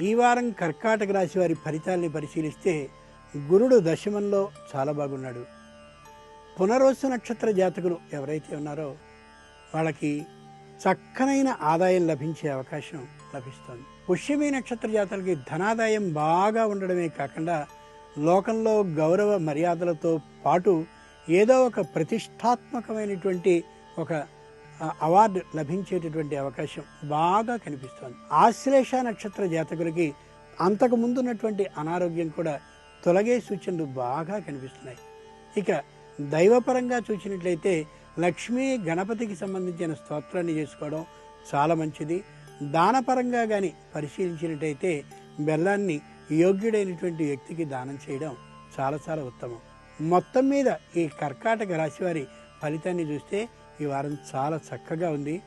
ఈ వారం కర్కాటక రాశి వారి ఫలితాల్ని పరిశీలిస్తే గురుడు దశమంలో చాలా బాగున్నాడు. పునరోసు నక్షత్ర జాతకులు ఎవరైతే ఉన్నారో వాళ్ళకి చక్కనైన ఆదాయం లభించే అవకాశం లభిస్తుంది. పుష్యమి నక్షత్ర జాతకులకి ధనాదాయం బాగా ఉండడమే కాకుండా లోకంలో గౌరవ మర్యాదలతో పాటు ఏదో ఒక ప్రతిష్టాత్మకమైనటువంటి ఒక అవార్డు లభించేటటువంటి అవకాశం బాగా కనిపిస్తోంది. ఆశ్లేష నక్షత్ర జాతకులకి అంతకు ముందున్నటువంటి అనారోగ్యం కూడా తొలగే సూచనలు బాగా కనిపిస్తున్నాయి. ఇక దైవపరంగా చూసినట్లయితే లక్ష్మీ గణపతికి సంబంధించిన స్తోత్రాన్ని చేసుకోవడం చాలా మంచిది. దానపరంగా కానీ పరిశీలించినట్టయితే బెల్లాన్ని యోగ్యుడైనటువంటి వ్యక్తికి దానం చేయడం చాలా చాలా ఉత్తమం. మొత్తం మీద ఈ కర్కాటక రాశివారి ఫలితాన్ని చూస్తే ఈ వారం చాలా చక్కగా ఉంది.